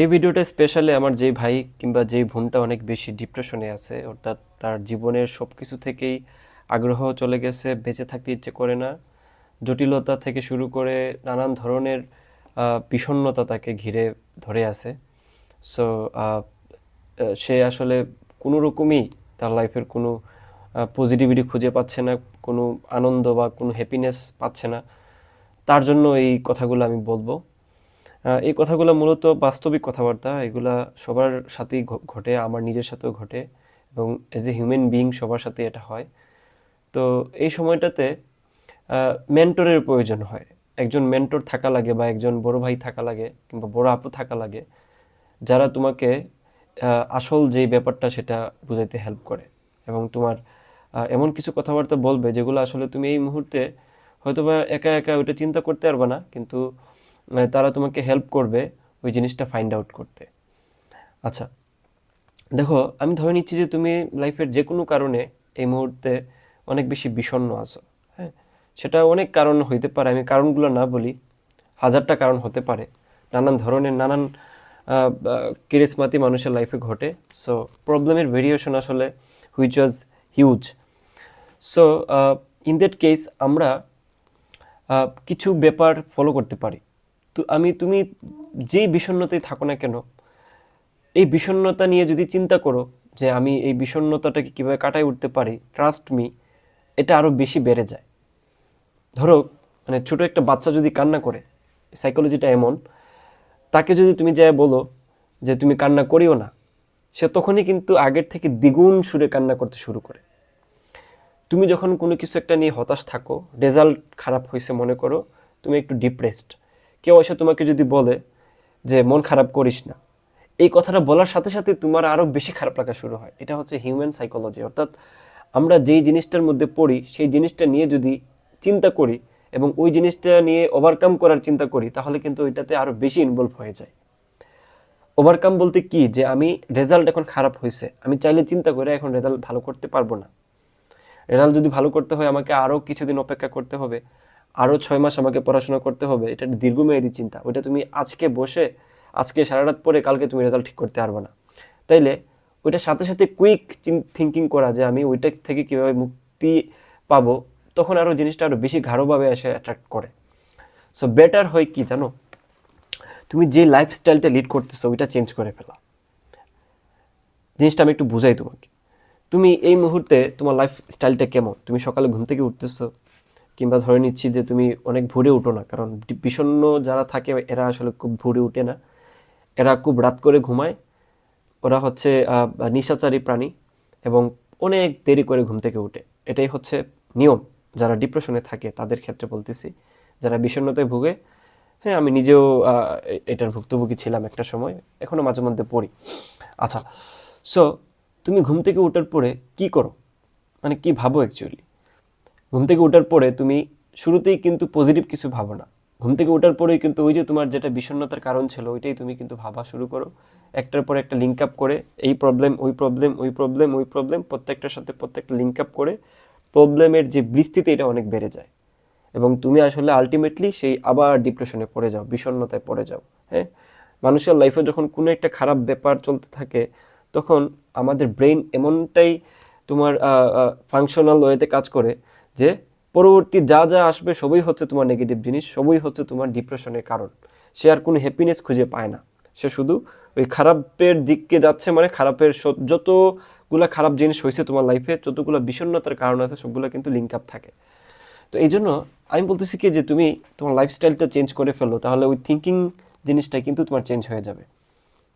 এই ভিডিওটা স্পেশালি আমার যেই ভাই কিংবা যেই বোনটা অনেক বেশি ডিপ্রেশনে আছে, অর্থাৎ তার জীবনের সব কিছু থেকেই আগ্রহ চলে গেছে, বেঁচে থাকতে ইচ্ছে করে না। জটিলতা থেকে শুরু করে নানান ধরনের বিষণ্ণতা তাকে ঘিরে ধরে আছে। সো সে আসলে কোনো রকমই তার লাইফের কোনো পজিটিভিটি খুঁজে পাচ্ছে না, কোনো আনন্দ বা কোনো হ্যাপিনেস পাচ্ছে না। তার জন্য এই কথাগুলো আমি বলব। এই কথাগুলো মূলত বাস্তবিক কথাবার্তা। এগুলা সবার সাথেই ঘটে, আমার নিজের সাথেও ঘটে এবং এজ এ হিউম্যান বিইং সবার সাথে এটা হয়। তো এই সময়টাতে মেন্টরের প্রয়োজন হয়। একজন মেন্টর থাকা লাগে বা একজন বড় ভাই থাকা লাগে কিংবা বড় আপু থাকা লাগে, যারা তোমাকে আসল যেই ব্যাপারটা সেটা বুঝাইতে হেল্প করে। এবং তোমার এমন কিছু কথাবার্তা বলবে যেগুলো আসলে তুমি এই মুহূর্তে হয়তোবা একা একা ওইটা চিন্তা করতে পারবে না, কিন্তু তারা তোমাকে হেল্প করবে ওই জিনিসটা ফাইন্ড আউট করতে। আচ্ছা দেখো, আমি ধরে নিচ্ছি যে তুমি লাইফের যে কোনো কারণে এই মুহূর্তে অনেক বেশি বিষণ্ণ আছো হ্যাঁ? সেটা অনেক কারণ হইতে পারে, আমি কারণগুলো না বলি, হাজারটা কারণ হতে পারে। নানান ধরনের, নানান কিরিসমাতি মানুষের লাইফে ঘটে। সো প্রবলেমের ভেরিয়েশন আসলে which was huge so in that case আমরা কিছু ব্যাপার ফলো করতে পারি। তো, আমি, তুমি যেই বিষণ্ণতায় থাকো না কেন, এই বিষণ্ণতা নিয়ে যদি চিন্তা করো যে আমি এই বিষণ্ণতাটাকে কীভাবে কাটায় উঠতে পারি ট্রাস্ট মি এটা আরও বেশি বেড়ে যায়। ধরো মানে ছোট একটা বাচ্চা যদি কান্না করে সাইকোলজিটা এমন, তাকে যদি তুমি যায় বলো যে তুমি কান্না করিও না, সে তখনই কিন্তু আগের থেকে দ্বিগুণ সুরে কান্না করতে শুরু করে। তুমি যখন কোনো কিছু একটা নিয়ে হতাশ থাকো রেজাল্ট খারাপ হয়েছে মনে করো, তুমি একটু ডিপ্রেসড কেউ এসে তোমাকে যদি বলে যে, মন খারাপ করিস না। এই কথাটা বলার সাথে সাথে তোমার আরও বেশি খারাপ লাগা শুরু হয়। এটা হচ্ছে হিউম্যান সাইকোলজি অর্থাৎ আমরা যেই জিনিসটার মধ্যে পড়ি, সেই জিনিসটা নিয়ে যদি চিন্তা করি এবং ওই জিনিসটা নিয়ে ওভারকাম করার চিন্তা করি, তাহলে কিন্তু ওইটাতে আরও বেশি ইনভলভ হয়ে যায়। ওভারকাম বলতে কি? যে, আমি রেজাল্ট এখন খারাপ হয়েছে আমি চাইলে চিন্তা করে এখন রেজাল্ট ভালো করতে পারব না। রেজাল্ট যদি ভালো করতে হয়, আমাকে আরও কিছুদিন অপেক্ষা করতে হবে। আরও ছয় মাস আমাকে পড়াশোনা করতে হবে, এটা দীর্ঘমেয়াদী চিন্তা। ওইটা তুমি আজকে বসে, আজকে সারা রাত পরে কালকে তুমি রেজাল্ট ঠিক করতে পারবে না। তাইলে ওইটার সাথে সাথে কুইক থিঙ্কিং করা যে আমি ওইটা থেকে কীভাবে মুক্তি পাবো, তখন আরও জিনিসটা আরও বেশি গাঢ়ভাবে এসে অ্যাট্রাক্ট করে। সো বেটার হয় কি জানো? তুমি যে লাইফস্টাইলটা লিড করতেছো, ওইটা চেঞ্জ করে ফেলা। জিনিসটা আমি একটু বুঝাই তোমাকে। তুমি এই মুহূর্তে তোমার লাইফ স্টাইলটা কেমন? তুমি সকালে ঘুম থেকে উঠতেছো কিংবা ধরে নিচ্ছি যে তুমি অনেক ভোরে উঠো না, কারণ বিষণ্ণ যারা থাকে এরা আসলে খুব ভোরে উঠে না। এরা খুব রাত করে ঘুমায়। ওরা হচ্ছে নিশাচারী প্রাণী এবং অনেক দেরি করে ঘুম থেকে উঠে। এটাই হচ্ছে নিয়ম। যারা ডিপ্রেশনে থাকে তাদের ক্ষেত্রে বলতেছি, যারা বিষণ্ণতায় ভুগে হ্যাঁ আমি নিজেও এটার ভুক্তভোগী ছিলাম একটা সময় এখনও মাঝে মধ্যে পড়ি। আচ্ছা সো তুমি ঘুম থেকে ওঠার পরে কি করো? মানে কি ভাবো অ্যাকচুয়ালি ঘুম থেকে ওঠার পরে তুমি শুরুতেই কিন্তু পজিটিভ কিছু ভাবো না। ঘুম থেকে ওঠার পরেই কিন্তু ওই যে তোমার যেটা বিষণ্ণতার কারণ ছিল, ওইটাই তুমি কিন্তু ভাবা শুরু করো। একটার পর একটা লিঙ্ক আপ করে, এই প্রবলেম ওই প্রবলেম ওই প্রবলেম ওই প্রবলেম প্রত্যেকটার সাথে প্রত্যেকটা লিঙ্ক আপ করে প্রবলেমের যে বিস্তৃতি এটা অনেক বেড়ে যায়। এবং তুমি আসলে আলটিমেটলি সেই আবার ডিপ্রেশনে পড়ে যাও, বিষণ্ণতায় পড়ে যাও হ্যাঁ? মানুষের লাইফে যখন কোনো একটা খারাপ ব্যাপার চলতে থাকে, তখন আমাদের ব্রেন এমনটাই তোমার ফাংশনাল ওয়েতে কাজ করে যে পরবর্তী যা যা আসবে সবই হচ্ছে তোমার নেগেটিভ জিনিস, সবই হচ্ছে তোমার ডিপ্রেশনের কারণ। সে আর কোনো হ্যাপিনেস খুঁজে পায় না। সে শুধু ওই খারাপের দিককে যাচ্ছে মানে খারাপের যতগুলা খারাপ জিনিস হয়েছে তোমার লাইফে যতগুলো বিষণ্ণতার কারণ আছে, সবগুলো কিন্তু লিঙ্ক আপ থাকে। তো এই জন্য আমি বলতেছি কি যে তুমি তোমার লাইফস্টাইলটা চেঞ্জ করে ফেলো, তাহলে ওই থিঙ্কিং জিনিসটা কিন্তু তোমার চেঞ্জ হয়ে যাবে।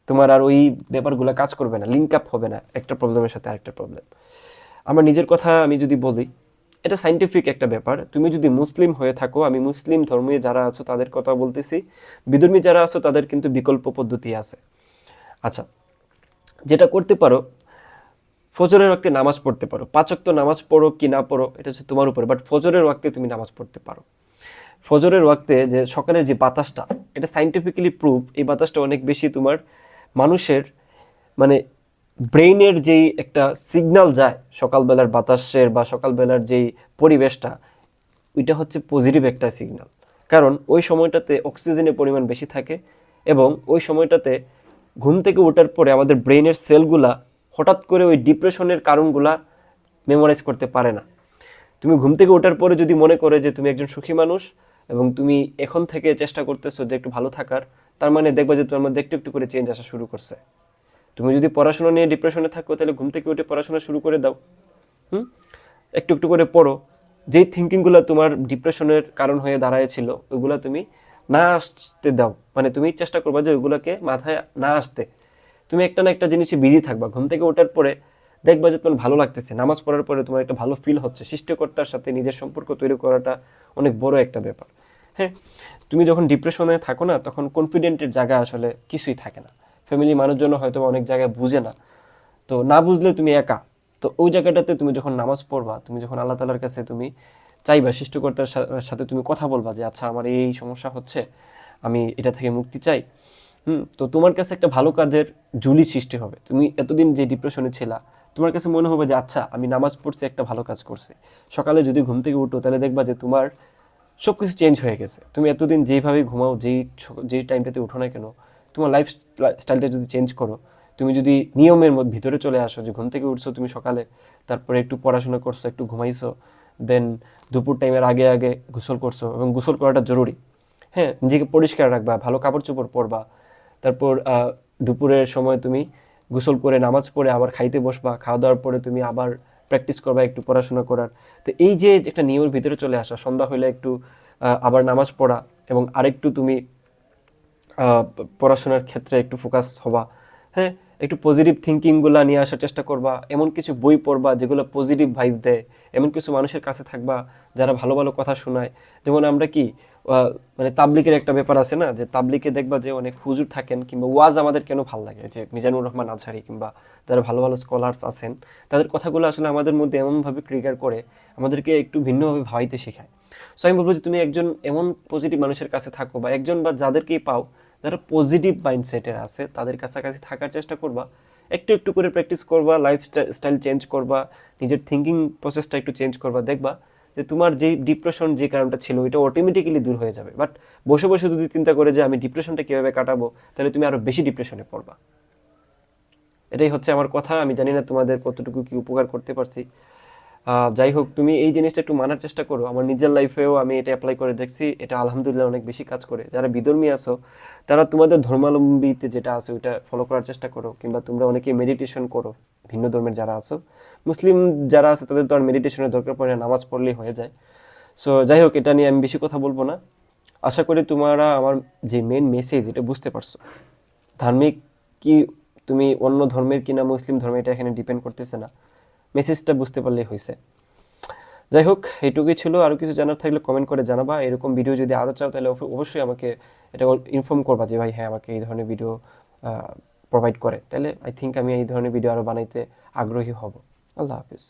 তোমার আর ওই ব্যাপারগুলো কাজ করবে না লিঙ্ক আপ হবে না, একটা প্রবলেমের সাথে আরেকটা প্রবলেম আমার নিজের কথা আমি যদি বলি এটা সাইন্টিফিক একটা ব্যাপার। তুমি যদি মুসলিম হয়ে থাকো, আমি মুসলিম ধর্মীয় যারা আছো তাদের কথা বলতেছি। বিধর্মী যারা আছো তাদের কিন্তু বিকল্প পদ্ধতি আছে। আচ্ছা যেটা করতে পারো, ফজরের ওয়াক্তে নামাজ পড়তে পারো। পাঁচক তো নামাজ পড়ো কি না পড়ো, এটা হচ্ছে তোমার উপরে। বাট ফজরের ওয়াক্তে তুমি নামাজ পড়তে পারো। ফজরের ওয়াক্তে যে সকালের যে বাতাসটা, এটা সাইন্টিফিক্যালি প্রুফ এই বাতাসটা অনেক বেশি তোমার মানুষের মানে ব্রেইনের যেই একটা সিগন্যাল যায় সকালবেলার বাতাসের বা সকালবেলার যেই পরিবেশটা, ওইটা হচ্ছে পজিটিভ একটা সিগনাল। কারণ ওই সময়টাতে অক্সিজেনের পরিমাণ বেশি থাকে এবং ওই সময়টাতে ঘুম থেকে ওঠার পরে আমাদের ব্রেইনের সেলগুলা হঠাৎ করে ওই ডিপ্রেশনের কারণগুলা মেমোরাইজ করতে পারে না। তুমি ঘুম থেকে ওঠার পরে যদি মনে করে যে তুমি একজন সুখী মানুষ এবং তুমি এখন থেকে চেষ্টা করতেছো যে একটু ভালো থাকার, তার মানে দেখবা যে তোমার মধ্যে একটু একটু করে চেঞ্জ আসা শুরু করছে। তুমি যদি পড়াশোনা নিয়ে ডিপ্রেশনে থাকো, তাহলে ঘুম থেকে উঠে পড়াশোনা শুরু করে দাও। হুম? একটু একটু করে পড়ো। যেই থিঙ্কিংগুলো তোমার ডিপ্রেশনের কারণ হয়ে দাঁড়ায়ছিল ওইগুলো তুমি না আসতে দাও। মানে তুমি চেষ্টা করবা যে ওইগুলোকে মাথায় না আসতে। তুমি একটা না একটা জিনিসে বিজি থাকবা। ঘুম থেকে ওঠার পরে দেখবা যে তোমার ভালো লাগতেছে। নামাজ পড়ার পরে তোমার একটা ভালো ফিল হচ্ছে। সৃষ্টিকর্তার সাথে নিজের সম্পর্ক তৈরি করাটা অনেক বড় একটা ব্যাপার। হ্যাঁ? তুমি যখন ডিপ্রেশনে থাকো না, তখন কনফিডেন্টের জায়গা আসলে কিছুই থাকে না। ফ্যামিলি মানুষজন হয়তো অনেক জায়গায় বুঝে না। তো না বুঝলে তুমি একা। তো ওই জায়গাটাতে তুমি যখন নামাজ পড়বা, তুমি যখন আল্লাহ তালার কাছে তুমি চাইবা, সৃষ্টিকর্তার সাথে তুমি কথা বলবা যে আচ্ছা আমার এই সমস্যা হচ্ছে, আমি এটা থেকে মুক্তি চাই। হুম, তো তোমার কাছে একটা ভালো কাজের জুলি সৃষ্টি হবে। তুমি এতদিন যে ডিপ্রেশনে ছিলা, তোমার কাছে মনে হবে যে আচ্ছা আমি নামাজ পড়ছি, একটা ভালো কাজ করছি। সকালে যদি ঘুম থেকে উঠো, তাহলে দেখবা যে, তোমার সব কিছু চেঞ্জ হয়ে গেছে। তুমি এতদিন যেইভাবে ঘুমাও, যেই যেই টাইমটাতে উঠো না কেন তোমার লাইফ স্টাইলটা যদি চেঞ্জ করো, তুমি যদি নিয়মের মধ্যে ভিতরে চলে আসো যে ঘুম থেকে উঠছো, তুমি সকালে তারপরে একটু পড়াশোনা করছ, একটু ঘুমাইছো দেন দুপুর টাইমের আগে আগে গোসল করছ এবং গোসল করাটা জরুরি। হ্যাঁ নিজেকে পরিষ্কার রাখবা, ভালো কাপড় চোপড় পরবা, তারপর দুপুরের সময় তুমি গোসল করে নামাজ পড়ে আবার খাইতে বসবা, খাওয়া দাওয়ার পরে তুমি আবার প্র্যাকটিস করবা একটু পড়াশোনা করার। তো এই যে একটা নিয়মের ভিতরে চলে আসা, সন্ধ্যা হলে একটু আবার নামাজ পড়া এবং আরেকটু তুমি পড়াশোনার ক্ষেত্রে একটু ফোকাস হবা। হ্যাঁ একটু পজিটিভ থিঙ্কিংগুলো নিয়ে আসার চেষ্টা করবা। এমন কিছু বই পড়বা যেগুলো পজিটিভ ভাইব দেয়। এমন কিছু মানুষের কাছে থাকবা যারা ভালো ভালো কথা শোনায়। যেমন আমরা কি মানে তাবলিকের একটা ব্যাপার আছে না, যে তাবলিকে দেখবা যে অনেক হুজুর থাকেন কিংবা ওয়াজ আমাদের কেন ভালো লাগে? যে মিজানুর রহমান আজহারি কিংবা যারা ভালো ভালো স্কলার্স আছেন, তাদের কথাগুলো আসলে আমাদের মধ্যে এমনভাবে ট্রিগার করে, আমাদেরকে একটু ভিন্নভাবে ভাবাইতে শেখায়। সো আমি বলব যে তুমি একজন এমন পজিটিভ মানুষের কাছে থাকো বা একজন বা যাদেরকেই পাও যারা পজিটিভ মাইন্ডসেটের আছে, তাদের কাছাকাছি থাকার চেষ্টা করবা, একটু একটু করে প্র্যাকটিস করবা লাইফ স্টাইল চেঞ্জ করবা, নিজের থিঙ্কিং প্রসেসটা একটু চেঞ্জ করবা, দেখবা যে তোমার যে ডিপ্রেশন যে কারণটা ছিল, এটা অটোমেটিক্যালি দূর হয়ে যাবে। বাট বসে বসে যদি চিন্তা করে যে আমি ডিপ্রেশনটা কীভাবে কাটাবো, তাহলে তুমি আরও বেশি ডিপ্রেশনে পড়বা। এটাই হচ্ছে আমার কথা, আমি জানি না তোমাদের কতটুকু কি উপকার করতে পারছি। যাই হোক তুমি এই জিনিসটা একটু মানার চেষ্টা করো। আমার নিজের লাইফেও আমি এটা অ্যাপ্লাই করে দেখছি। এটা আলহামদুলিল্লাহ অনেক বেশি কাজ করে। যারা বিধর্মী আছো তারা তোমাদের ধর্মাবলম্বীতে যেটা আছে ওইটা ফলো করার চেষ্টা করো। কিংবা তোমরা অনেকেই মেডিটেশন করো ভিন্ন ধর্মের যারা আছো। মুসলিম যারা আছে তাদের তো আর মেডিটেশনের দরকার পড়ে না, নামাজ পড়লেই হয়ে যায়। সো যাই হোক এটা নিয়ে আমি বেশি কথা বলব না। আশা করি তোমরা আমার যে মেন মেসেজ এটা বুঝতে পারছ। ধার্মিক কি তুমি অন্য ধর্মের কিনা মুসলিম ধর্মে এটা এখানে ডিপেন্ড করতেছে না। মেসেজটা বুঝতে পারলেই হয়েছে। যাই হোক এইটুকুই ছিল। আরও কিছু জানার থাকলে কমেন্ট করে জানাবা। এরকম ভিডিও যদি আরও চাও, তাহলে অবশ্যই আমাকে এটা ইনফর্ম করবা যে, ভাই হ্যাঁ আমাকে এই ধরনের ভিডিও প্রোভাইড করে। তাহলে আই থিঙ্ক আমি এই ধরনের ভিডিও আরও বানাইতে আগ্রহী হব। আল্লাহ হাফিজ।